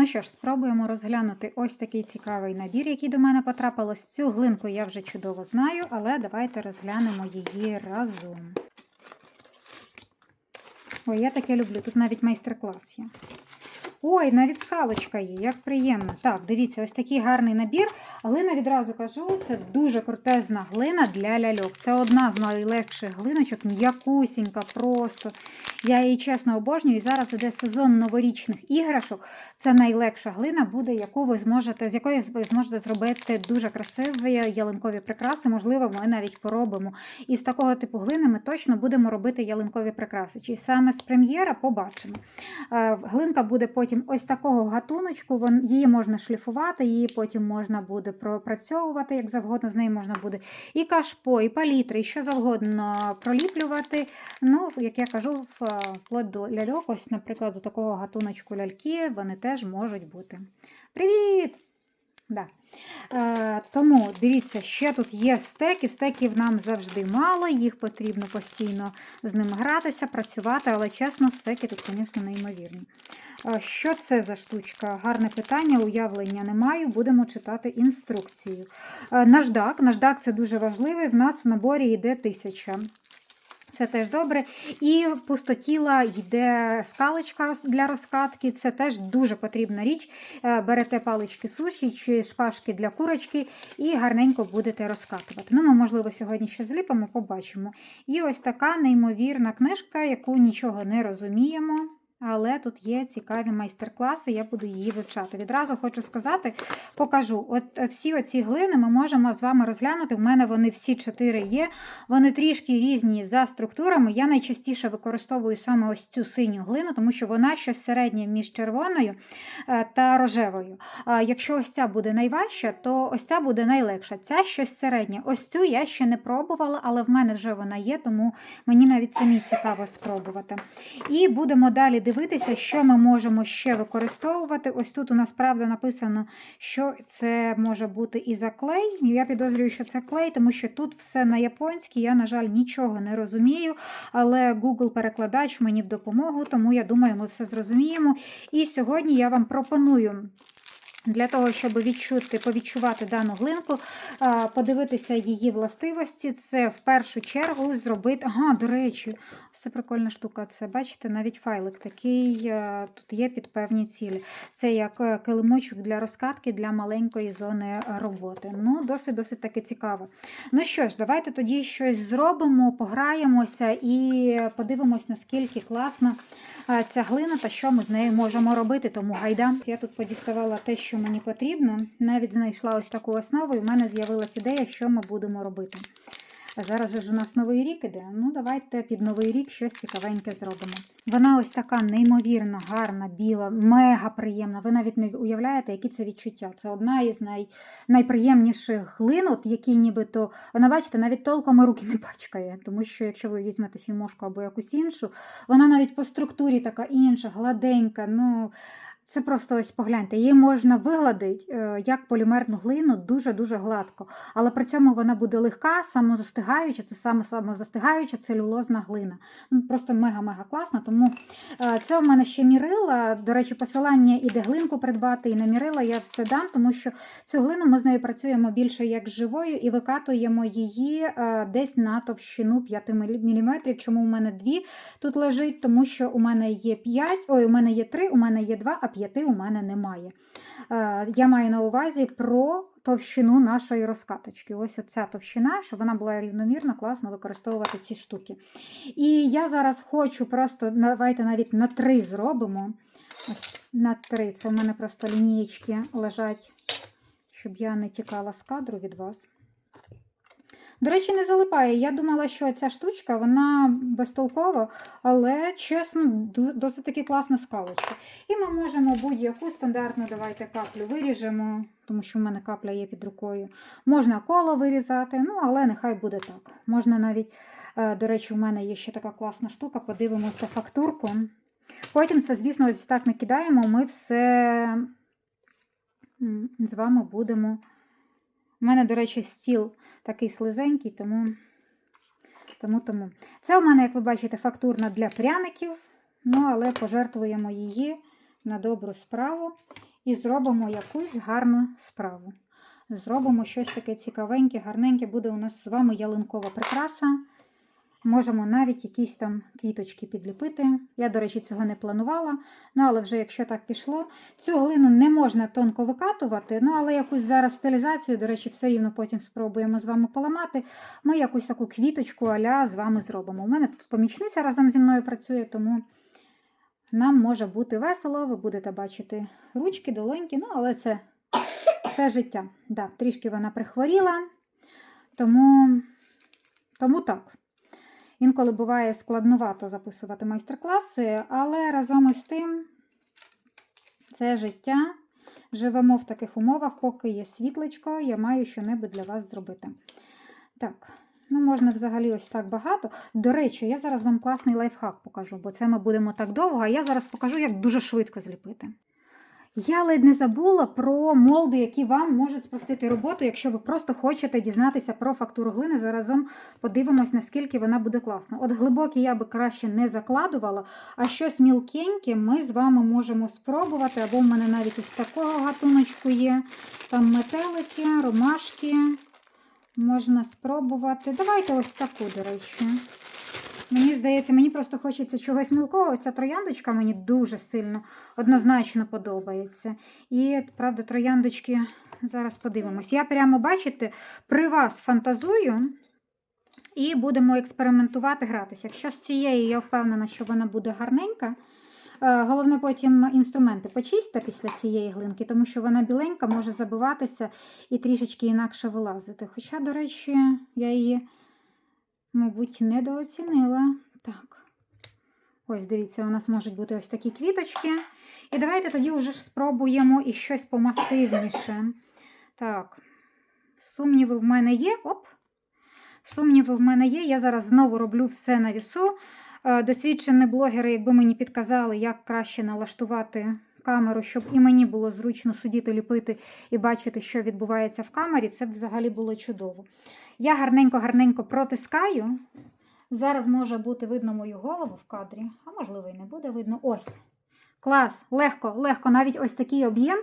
Ну що ж, спробуємо розглянути ось такий цікавий набір, який до мене потрапилось. Цю глинку я вже чудово знаю, але давайте розглянемо її разом. Ой, я таке люблю. Тут навіть майстер-клас є. Ой, навіть скалочка є, як приємно. Так, дивіться, ось такий гарний набір. Глина відразу кажу, це дуже крутезна глина для ляльок. Це одна з найлегших глиночок, м'якусінька просто. Я її чесно обожнюю. І зараз іде сезон новорічних іграшок. Це найлегша глина буде, яку ви зможете, з якої ви зможете зробити дуже красиві ялинкові прикраси. Можливо, ми навіть поробимо. І з такого типу глини ми точно будемо робити ялинкові прикраси. Чи саме з прем'єра побачимо. Е, Глинка буде потім ось такого гатуночку. Її можна шліфувати, її потім можна буде пропрацьовувати як завгодно. З неї можна буде і кашпо, і палітри, і що завгодно проліплювати. Ну, як я кажу, в- вплоть до ляльок, ось, наприклад, до такого гатуночку ляльки, вони теж можуть бути. Привіт! Да. Е, тому дивіться, ще тут є стеки. Стеків нам завжди мало, їх потрібно постійно з ними гратися, працювати, але чесно, стеки тут, звісно, неймовірні. Е, що це за штучка? Гарне питання, уявлення не маю, будемо читати інструкцію. Е, наждак. Наждак це дуже важливий. В нас в наборі йде тисяча. Це теж добре. І пустотіла йде скалочка для розкатки. Це теж дуже потрібна річ. Е, Берете палички суші чи шпажки для курочки і гарненько будете розкатувати. Ну, ми, можливо, сьогодні ще зліпимо, побачимо. І ось така неймовірна книжка, яку нічого не розуміємо. Але тут є цікаві майстер-класи, я буду її вивчати. Відразу хочу сказати, покажу. От е, всі оці глини ми можемо з вами розглянути. У мене вони всі чотири є. Вони трішки різні за структурами. Я найчастіше використовую саме ось цю синю глину, тому що вона щось середнє між червоною е, та рожевою. Якщо ось ця буде найважча, то ось ця буде найлегша. Ця щось середнє. Ось цю я ще не пробувала, але в мене вже вона є, тому мені навіть самі цікаво спробувати. І будемо далі дивитися, що ми можемо ще використовувати. Ось тут у нас правда написано, що це може бути і за клей. Я підозрюю, що це клей, тому що тут все на японській. Я, на жаль, нічого не розумію, але Google-перекладач мені в допомогу, тому я думаю, ми все зрозуміємо. І сьогодні я вам пропоную. Для того, щоб відчути, повідчувати дану глинку, подивитися її властивості, це в першу чергу зробити. Ага, до речі, це прикольна штука. Це, бачите, навіть файлик такий е, тут є під певні цілі. Це як е, килимочок для розкатки для маленької зони роботи. Ну, досить-досить таки цікаво. Ну що ж, давайте тоді щось зробимо, пограємося і подивимось, наскільки класна е, ця глина та що ми з нею можемо робити. Тому гайда. Я тут подіставала те, що мені потрібно. Навіть знайшла ось таку основу, і в мене з'явилася ідея, що ми будемо робити. Зараз же ж у нас новий рік іде. Ну, давайте під новий рік щось цікавеньке зробимо. Вона ось така неймовірно гарна, біла, мега приємна. Ви навіть не уявляєте, які це відчуття. Це одна із най... найприємніших глин, от які нібито, вона, бачите, навіть толком і руки не пачкає. Тому що, якщо ви візьмете фімошку або якусь іншу, вона навіть по структурі така інша, гладенька. ну... Це просто ось погляньте, її можна вигладити е, як полімерну глину дуже-дуже гладко. Але при цьому вона буде легка, самозастигаюча, це саме самозастигаюча целюлозна глина. Ну, Просто мега-мега класна. Тому е, це в мене ще мірила. До речі, посилання і де глинку придбати, і на мірила я все дам, тому що цю глину ми з нею працюємо більше як живою і викатуємо її е, десь на товщину 5 мм. Чому у мене дві тут лежить? Тому що у мене є 5, ой, у мене є 3, у мене є 2, а 5 у мене немає. Е, Я маю на увазі про товщину нашої розкаточки. Ось оця товщина, щоб вона була рівномірно, класно використовувати ці штуки. І я зараз хочу просто, давайте навіть на 3 зробимо. Ось на 3. Це в мене просто лінієчки лежать, щоб я не тікала з кадру від вас. До речі, не залипає. Я думала, що ця штучка вона безтолкова, але чесно, досить таки класна скалочка. І ми можемо будь-яку стандартну, давайте каплю виріжемо, тому що в мене капля є під рукою. Можна коло вирізати, ну але нехай буде так. Можна навіть, е, до речі, у мене є ще така класна штука, подивимося фактурку. Потім це, звісно, ось так накидаємо, ми все з вами будемо. У мене, до речі, стіл такий слизенький, тому, тому, тому. Це у мене, як ви бачите, фактурна для пряників, ну, але пожертвуємо її на добру справу. і зробимо якусь гарну справу. Зробимо щось таке цікавеньке, гарненьке. Буде у нас з вами ялинкова прикраса. Можемо навіть якісь там квіточки підліпити. Я, до речі, цього не планувала. Ну, але вже якщо так пішло, цю глину не можна тонко викатувати, ну але якусь зараз стилізацію, до речі, все рівно потім спробуємо з вами поламати. Ми якусь таку квіточку аля з вами зробимо. У мене тут помічниця разом зі мною працює, тому нам може бути весело, ви будете бачити ручки, долоньки, ну але це, це життя. Да, трішки вона прихворіла, тому, тому так. Інколи буває складновато записувати майстер-класи, але разом із тим це життя. Живемо в таких умовах, поки є світлечко, я маю щонебудь для вас зробити. Так, ну можна взагалі ось так багато. До речі, я зараз вам класний лайфхак покажу, бо це ми будемо так довго, а я зараз покажу, як дуже швидко зліпити. Я ледь не забула про молди, які вам можуть спростити роботу, якщо ви просто хочете дізнатися про фактуру глини. Заразом подивимось, наскільки вона буде класна. От глибокі я би краще не закладувала, а щось мілкеньке ми з вами можемо спробувати. Або в мене навіть ось такого гатуночку є. Там метелики, ромашки. Можна спробувати. Давайте ось таку, до речі. Мені здається, мені просто хочеться чогось мілкого. Ця трояндочка мені дуже сильно однозначно подобається. І, правда, трояндочки зараз подивимось. Я прямо, бачите, при вас фантазую і будемо експериментувати, гратися. Якщо з цієї я впевнена, що вона буде гарненька. Е, Головне потім інструменти почистити після цієї глинки, тому що вона біленька, може забиватися і трішечки інакше вилазити. Хоча, до речі, я її, мабуть, недооцінила. Так. Ось, дивіться, у нас можуть бути ось такі квіточки. І давайте тоді вже ж спробуємо і щось помасивніше. Так, сумніви в мене є. Оп! Сумніви в мене є. Я зараз знову роблю все на вісу. Е, Досвідчені блогери, якби мені підказали, як краще налаштувати камеру, щоб і мені було зручно сидіти, ліпити і бачити, що відбувається в камері, це б взагалі було чудово. Я гарненько-гарненько протискаю. Зараз може бути видно мою голову в кадрі, а можливо і не буде видно. Ось. Клас, легко, легко, навіть ось такий об'єм.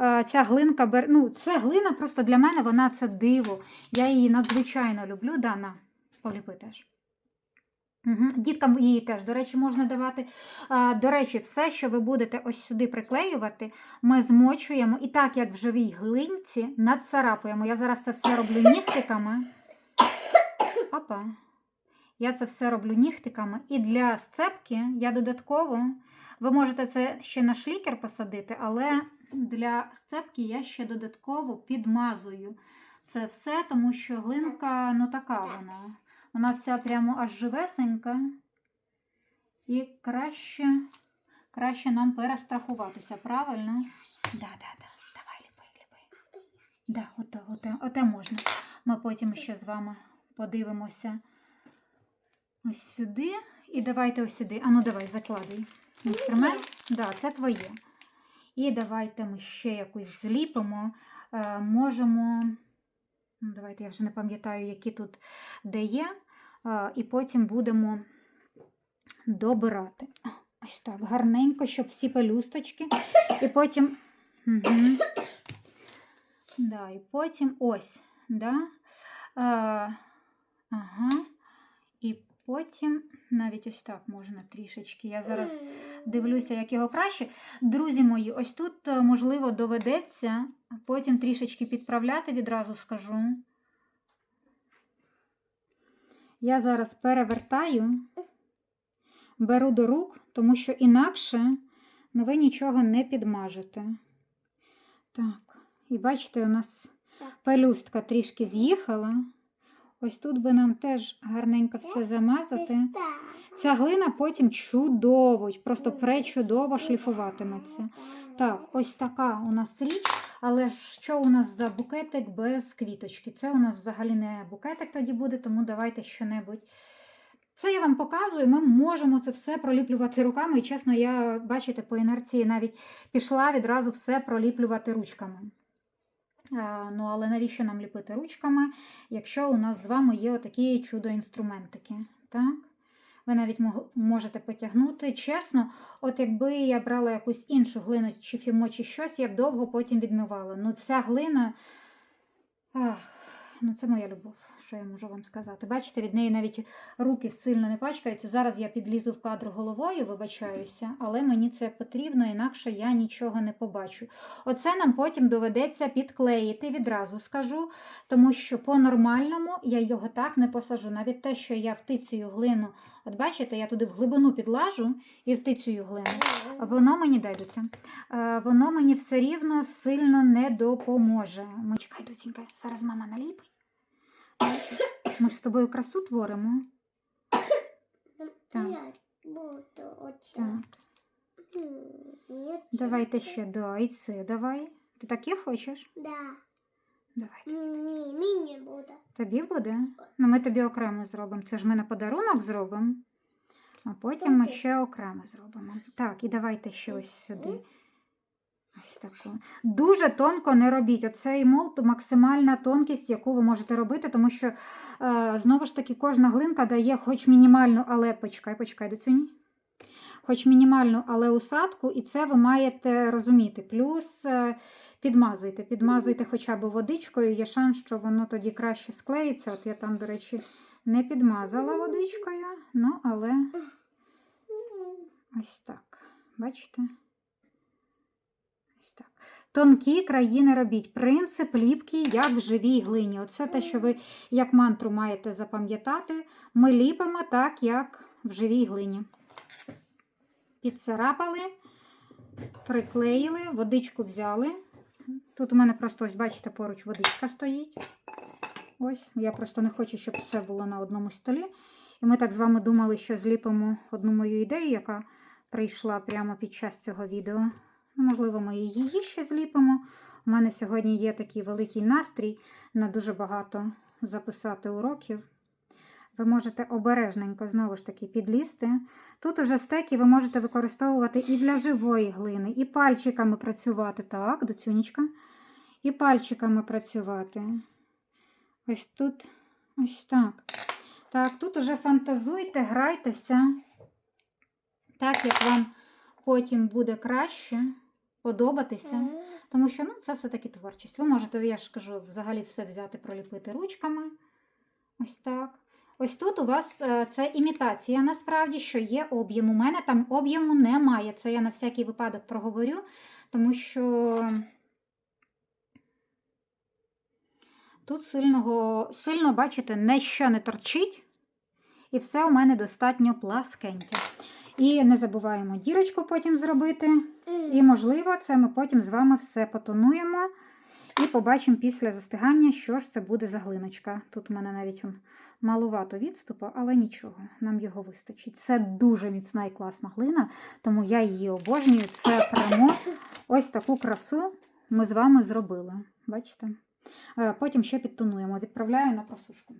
е, Ця глинка бер... ну, це глина просто для мене вона це диво. Я її надзвичайно люблю. Дана, поліпи теж. Угу. Діткам її теж, до речі, можна давати. А, До речі, все, що ви будете ось сюди приклеювати, ми змочуємо і так, як в живій глинці, надцарапуємо. Я зараз це все роблю нігтиками. Опа. Я це все роблю нігтиками. І для сцепки я додатково, ви можете це ще на шлікер посадити, але для сцепки я ще додатково підмазую це все, тому що глинка, ну така вона. Вона вся прямо аж живесенька. І краще, краще нам перестрахуватися, правильно? Да, да, да. Давай, ліпи, ліпи. Да, оте, оте, оте можна. Ми потім ще з вами подивимося ось сюди. І давайте ось сюди. Ану, давай, закладуй інструмент. Да, це твоє. І давайте ми ще якусь зліпимо. Е, можемо. Ну, Давайте я вже не пам'ятаю, які тут де є. А, І потім будемо добирати. Ось так, гарненько, щоб всі пелюсточки. І потім. Угу. Да, і потім ось. Да? А, ага. І потім навіть ось так можна трішечки. Я зараз дивлюся, як його краще. Друзі мої, ось тут, е, можливо, доведеться потім трішечки підправляти, відразу скажу. Я зараз перевертаю, беру до рук, тому що інакше ви нічого не підмажете. Так, і бачите, у нас пелюстка трішки з'їхала. Ось тут би нам теж гарненько все замазати. Ця глина потім чудово, просто пречудово шліфуватиметься. Так, ось така у нас річ. Але що у нас за букетик без квіточки? Це у нас взагалі не букетик тоді буде, тому давайте що-небудь. Це я вам показую, ми можемо це все проліплювати руками. І чесно, я, бачите, по інерції навіть пішла відразу все проліплювати ручками. А, ну, але навіщо нам ліпити ручками, якщо у нас з вами є отакі чудо-інструментики? Так? Ви навіть можете потягнути. Чесно, от якби я брала якусь іншу глину, чи фімо, чи щось, я б довго потім відмивала. Ну, ця глина. Ах, ну це моя любов, що я можу вам сказати. Бачите, від неї навіть руки сильно не пачкаються. Зараз я підлізу в кадр головою, вибачаюся, але мені це потрібно, інакше я нічого не побачу. Оце нам потім доведеться підклеїти, відразу скажу, тому що по-нормальному я його так не посажу. Навіть те, що я втицюю глину, от бачите, я туди в глибину підлажу і втицюю глину. Воно мені дайдеться. Е, Воно мені все рівно сильно не допоможе. Чекай, доцінька, зараз мама наліпить. Ми ж з тобою красу творимо. Так. Так. М, ні, Давайте ще дай це, давай. Ти таке хочеш? Да. Давай. Ні, мені буде. Тобі буде? Ну, ми тобі окремо зробимо. Це ж ми на подарунок зробимо. А потім ми ще окремо зробимо. Так, і давайте ще ось сюди. Ось таку. Дуже тонко не робіть. Оцей молд максимальна тонкість, яку ви можете робити, тому що е, знову ж таки кожна глинка дає хоч мінімальну, але почекай, почекай до цього. Хоч мінімальну, але усадку, і це ви маєте розуміти. Плюс е, підмазуйте, підмазуйте хоча б водичкою, є шанс, що воно тоді краще склеїться. От я там, до речі, не підмазала водичкою, ну але ось так. Бачите? Ось так. Тонкі краї не робіть. Принцип ліпки, як в живій глині. Оце те, що ви як мантру маєте запам'ятати. Ми ліпимо так, як в живій глині. Підцарапали, приклеїли, водичку взяли. Тут у мене просто, ось, бачите, поруч водичка стоїть. Ось, я просто не хочу, щоб все було на одному столі. І ми так з вами думали, що зліпимо одну мою ідею, яка прийшла прямо під час цього відео. Можливо, ми її ще зліпимо. У мене сьогодні є такий великий настрій на дуже багато записати уроків. Ви можете обережненько знову ж таки підлізти. Тут уже стеки ви можете використовувати і для живої глини, і пальчиками працювати. Так, доцюнічка. І пальчиками працювати. Ось тут, ось так. Так, тут уже фантазуйте, грайтеся. Так, як вам потім буде краще подобатися. м. Тому що ну, це все-таки творчість. Ви можете, я ж кажу, взагалі все взяти, проліпити ручками. Ось так. Ось тут у вас е, це імітація, насправді, що є об'єм. У мене там об'єму немає. Це я на всякий випадок проговорю, тому що тут сильного, сильно, бачите, ніщо не торчить. І все у мене достатньо пласкеньке. І не забуваємо дірочку потім зробити. І, можливо, це ми потім з вами все потонуємо і побачимо після застигання, що ж це буде за глиночка. Тут у мене навіть он, малувато відступу, але нічого, нам його вистачить. Це дуже міцна і класна глина, тому я її обожнюю. Це прямо ось таку красу ми з вами зробили. Бачите? Е, Потім ще підтонуємо. Відправляю на просушку.